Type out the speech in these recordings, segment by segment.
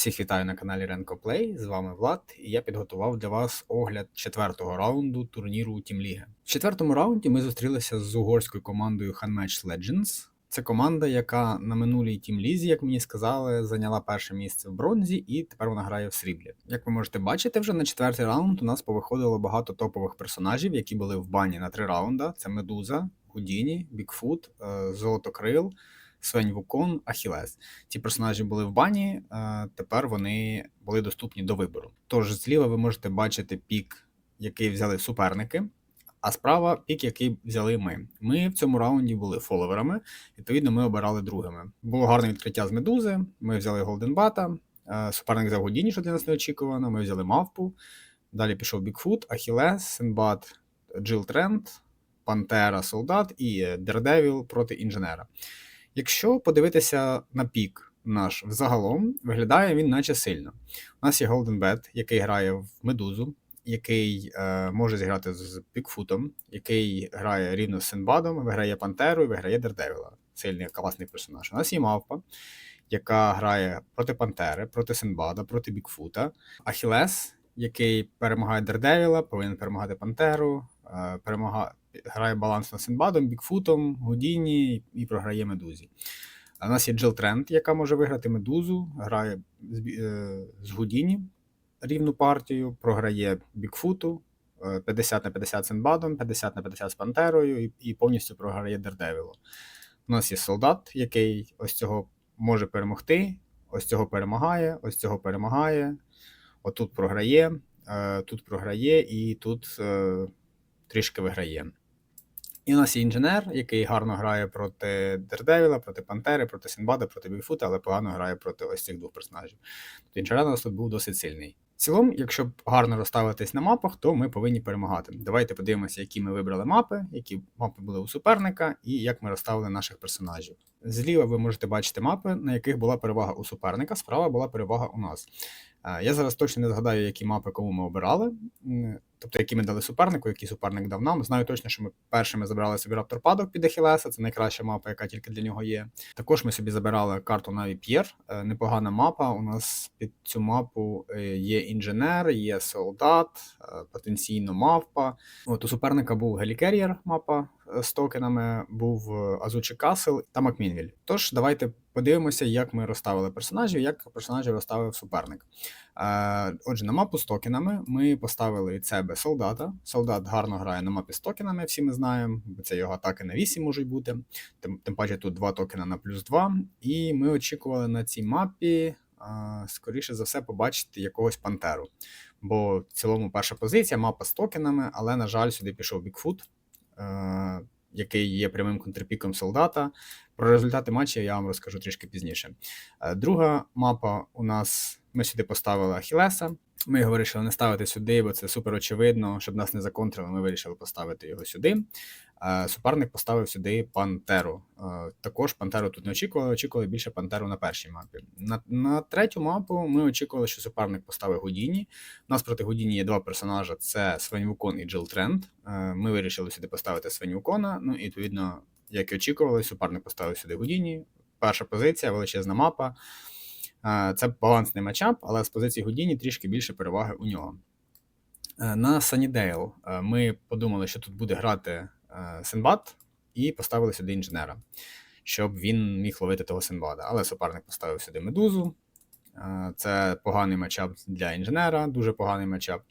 Всіх вітаю на каналі Renko Play, з вами Влад, і я підготував для вас огляд четвертого раунду турніру Тім Ліги. В четвертому раунді ми зустрілися з угорською командою Handmatch Legends. Це команда, яка на минулій Тім Лізі, як мені сказали, зайняла перше місце в бронзі, і тепер вона грає в сріблі. Як ви можете бачити, вже на четвертий раунд у нас повиходило багато топових персонажів, які були в бані на три раунда: це Медуза, Гудіні, Бікфут, е, Золотокрил. Свень Вукон, Ахілес. Ці персонажі були в бані, е, тепер вони були доступні до вибору. Тож зліва ви можете бачити пік, який взяли суперники, а справа пік, який взяли ми. Ми в цьому раунді були фоловерами, відповідно, ми обирали другими. Було гарне відкриття з медузи. Ми взяли Голденбата, е, суперник взяв Годіні, що для нас неочікувано. Ми взяли мавпу. Далі пішов Бікфут, Ахілес, Сенбат, Джил Трент, Пантера, Солдат і Дердевіл проти інженера. Якщо подивитися на пік наш взагалом, виглядає він наче сильно. У нас є Golden Bet, який грає в медузу, який е, може зіграти з Пікфутом, який грає рівно з Синбадом, виграє Пантеру і виграє Дердевіла. Сильний класний персонаж. У нас є мавпа, яка грає проти Пантери, проти Синбада, проти Бікфута. Ахілес, який перемагає Дердевіла, повинен перемагати Пантеру, е, перемагає грає баланс над Синбадом, Бікфутом, Гудіні і програє Медузі. А у нас є Джил Тренд, яка може виграти Медузу, грає з, е, Гудіні рівну партію, програє Бікфуту, е, 50 на 50 з Синбадом, 50 на 50 з Пантерою і, і повністю програє Дердевілу. У нас є солдат, який ось цього може перемогти, ось цього перемагає, ось цього перемагає, отут програє, е, тут програє і тут е, трішки виграє. І у нас є інженер, який гарно грає проти Дердевіла, проти Пантери, проти Сінбада, проти Бігфута, але погано грає проти ось цих двох персонажів. Тобто інженер у нас тут був досить сильний. В цілому, якщо гарно розставитись на мапах, то ми повинні перемагати. Давайте подивимося, які ми вибрали мапи, які мапи були у суперника, і як ми розставили наших персонажів. Зліва ви можете бачити мапи, на яких була перевага у суперника, справа була перевага у нас. Е, Я зараз точно не згадаю, які мапи кому ми обирали, тобто які ми дали супернику, який суперник дав нам. Знаю точно, що ми першими забирали собі раптор падок під Ахілеса, це найкраща мапа, яка тільки для нього є. Також ми собі забирали карту Наві П'єр, е, непогана мапа. У нас під цю мапу е, є інженер, є солдат, е, потенційно мавпа. От у суперника був Гелікер'єр мапа з токенами, був е, Азучі Касл та Макмінвіль. Тож давайте подивимося, як ми розставили персонажів, як персонажів розставив суперник. Е, Отже, на мапу з токенами ми поставили себе солдата. Солдат гарно грає на мапі з токенами, всі ми знаємо, бо це його атаки на 8 можуть бути. Тим, тим паче тут два токена на плюс 2. І ми очікували на цій мапі, е, скоріше за все, побачити якогось пантеру. Бо в цілому перша позиція, мапа з токенами, але, на жаль, сюди пішов Бікфут. Е, який є прямим контрпіком солдата. Про результати матчу я вам розкажу трішки пізніше. Е, Друга мапа у нас ми сюди поставили Ахілеса. Ми його вирішили не ставити сюди, бо це супер очевидно, щоб нас не законтрили. Ми вирішили поставити його сюди. Суперник поставив сюди Пантеру. Також Пантеру тут не очікували, очікували більше Пантеру на першій мапі. На, на третю мапу ми очікували, що суперник поставив Гудіні. У нас проти Гудіні є два персонажа: це Свень Вукон і Джил Тренд. Ми вирішили сюди поставити Свень Вукона. Ну і відповідно, як і очікували, суперник поставив сюди Гудіні. Перша позиція, величезна мапа. Е, Це балансний матчап, але з позиції Гудіні трішки більше переваги у нього. Е, На Санідейл ми подумали, що тут буде грати е, Синбад, і поставили сюди інженера, щоб він міг ловити того Синбада. Але суперник поставив сюди медузу. Це поганий матчап для інженера, дуже поганий матчап.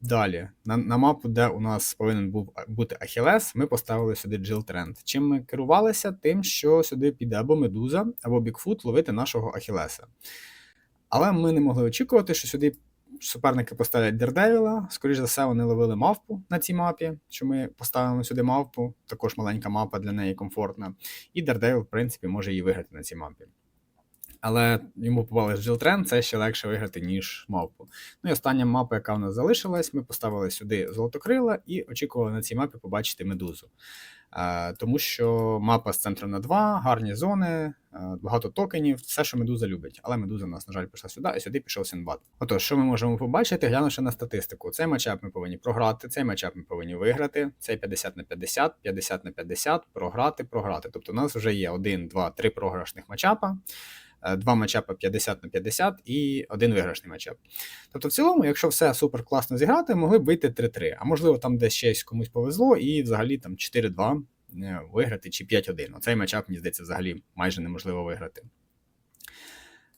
Далі, на, на мапу, де у нас повинен був бути Ахілес, ми поставили сюди Джил Тренд. Чим ми керувалися? Тим, що сюди піде або Медуза, або Бікфут ловити нашого Ахілеса. Але ми не могли очікувати, що сюди суперники поставлять Дердевіла. Скоріше за все, вони ловили мавпу на цій мапі, що ми поставимо сюди мавпу, також маленька мапа для неї комфортна. І Дердевіл, в принципі, може її виграти на цій мапі. Але йому попали Джил Тренд, це ще легше виграти, ніж мавпу. Ну і остання мапа, яка в нас залишилась, ми поставили сюди золотокрила і очікували на цій мапі побачити медузу. Тому що мапа з центром на 2, гарні зони, багато токенів, все, що медуза любить. Але медуза в нас, на жаль, пішла сюди, і сюди пішов Сінбад. Отож, що ми можемо побачити, глянувши на статистику. Цей матчап ми повинні програти, цей матчап ми повинні виграти, цей 50 на 50, 50 на 50, програти, програти. Тобто у нас вже є 1, 2, 3 програшних матчапа. Е, два матчапи 50 на 50 і один виграшний матчап. Тобто, в цілому, якщо все супер класно зіграти, могли б вийти 3-3. А можливо, там десь щось комусь повезло, і взагалі там 4-2 е, виграти чи 5-1. Оцей матчап, мені здається, взагалі майже неможливо виграти.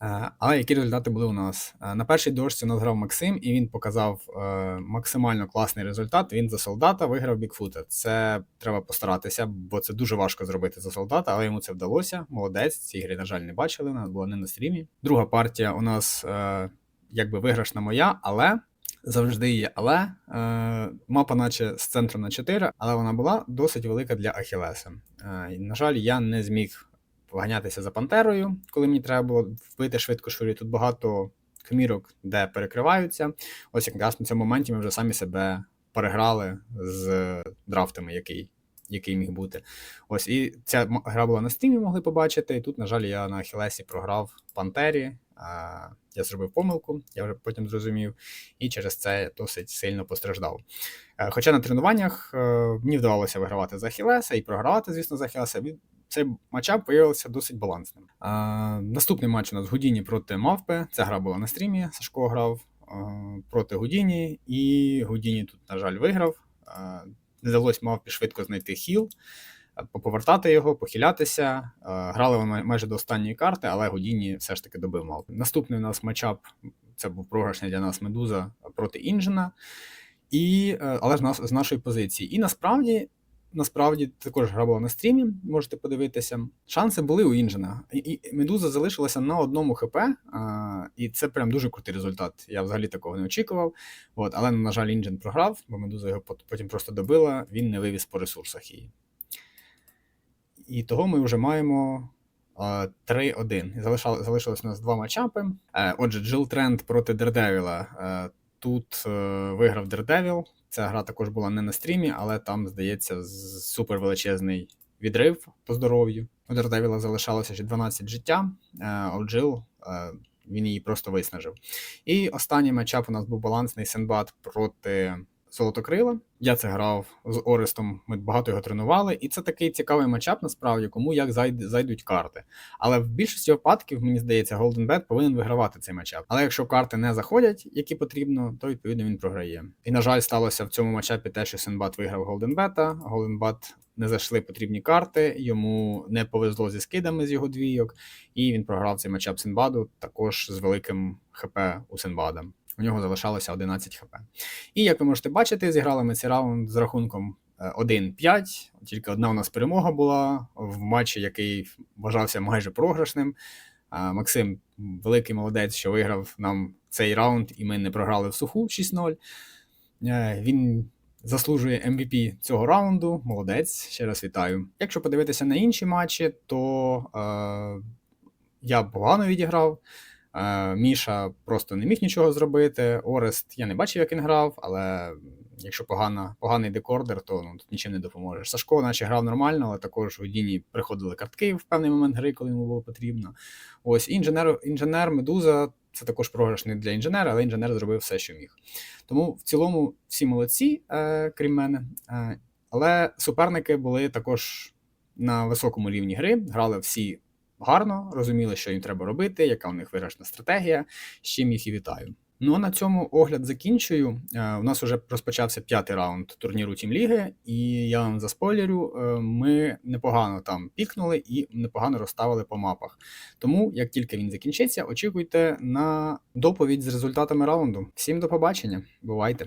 Е, Але які результати були у нас? Е, На першій дошці у нас грав Максим, і він показав е, максимально класний результат. Він за солдата виграв Бікфута. Це треба постаратися, бо це дуже важко зробити за солдата, але йому це вдалося. Молодець. Ці гри, на жаль, не бачили. Нас була не на стрімі. Друга партія у нас якби виграшна моя, але. Завжди є, але е, мапа, наче з центру на 4, але вона була досить велика для Ахілеса. Е, на жаль, я не зміг поганятися за пантерою, коли мені треба було вбити швидко швирі. Тут багато комірок, де перекриваються. Ось якраз на цьому моменті ми вже самі себе переграли з драфтами, який, який міг бути. Ось і ця гра була на стрімі, могли побачити. І тут, на жаль, я на Хілесі програв пантері. Я зробив помилку, я вже потім зрозумів, і через це досить сильно постраждав. Е, Хоча на тренуваннях е, мені вдавалося вигравати за Хілеса і програвати, звісно, за Хілеса. Цей матчап виявився досить балансним. А, наступний матч у нас Гудіні проти Мавпи. Ця гра була на стрімі. Сашко грав а, проти Гудіні, і Гудіні тут, на жаль, виграв. Не вдалося Мавпі швидко знайти хіл, поповертати його, похилятися. А, грали вони майже до останньої карти, але Гудіні все ж таки добив Мавпи. Наступний у нас матчап це був програшний для нас Медуза проти Інжена. І, е, але ж нас з нашої позиції. І насправді насправді також гра була на стрімі, можете подивитися. Шанси були у Інжена. І, і Медуза залишилася на одному ХП, а, і це прям дуже крутий результат. Я взагалі такого не очікував. От, але, на жаль, Інжен програв, бо Медуза його потім просто добила, він не вивіз по ресурсах її. І того ми вже маємо. а, 3-1. І залишали- залишилось у нас два матчапи. Е, Отже, Джил Тренд проти Дердевіла. Тут е, виграв Дердевіл. Ця гра також була не на стрімі, але там, здається, супер величезний відрив по здоров'ю. У Дердевіла залишалося ще 12 життя, е, а Джил е, він її просто виснажив. І останній матчап у нас був балансний Сенбат проти Золотокрила. Я це грав з Орестом, ми багато його тренували, і це такий цікавий матчап, насправді, кому як зайд- зайдуть карти. Але в більшості випадків, мені здається, Golden Bet повинен вигравати цей матчап. Але якщо карти не заходять, які потрібно, то відповідно він програє. І на жаль, сталося в цьому матчапі те, що Сенбат виграв Golden Bet, Golden Bet не зайшли потрібні карти, йому не повезло зі скидами з його двійок, і він програв цей матчап Сенбаду також з великим ХП у Сенбада. У нього залишалося 11 хп. І як ви можете бачити, зіграли ми цей раунд з рахунком е, 1-5. Тільки одна у нас перемога була в матчі, який вважався майже програшним. Максим великий молодець, що виграв нам цей раунд, і ми не програли в суху 6-0. Е, Він заслужує MVP цього раунду. Молодець, ще раз вітаю. Якщо подивитися на інші матчі, то е, я погано відіграв. Е, Міша просто не міг нічого зробити. Орест я не бачив, як він грав, але якщо погана, поганий декордер, то ну, тут нічим не допоможеш. Сашко, наче грав нормально, але також у Діні приходили картки в певний момент гри, коли йому було потрібно. Ось інженер, інженер Медуза це також програшний для інженера, але інженер зробив все, що міг. Тому в цілому всі молодці, е, крім мене. Е, але суперники були також на високому рівні гри, грали всі гарно, розуміли, що їм треба робити, яка у них виграшна стратегія, з чим їх і вітаю. Ну а на цьому огляд закінчую. Е, У нас вже розпочався п'ятий раунд турніру Тім Ліги, і я вам заспойлерю, е, ми непогано там пікнули і непогано розставили по мапах. Тому, як тільки він закінчиться, очікуйте на доповідь з результатами раунду. Всім до побачення, бувайте!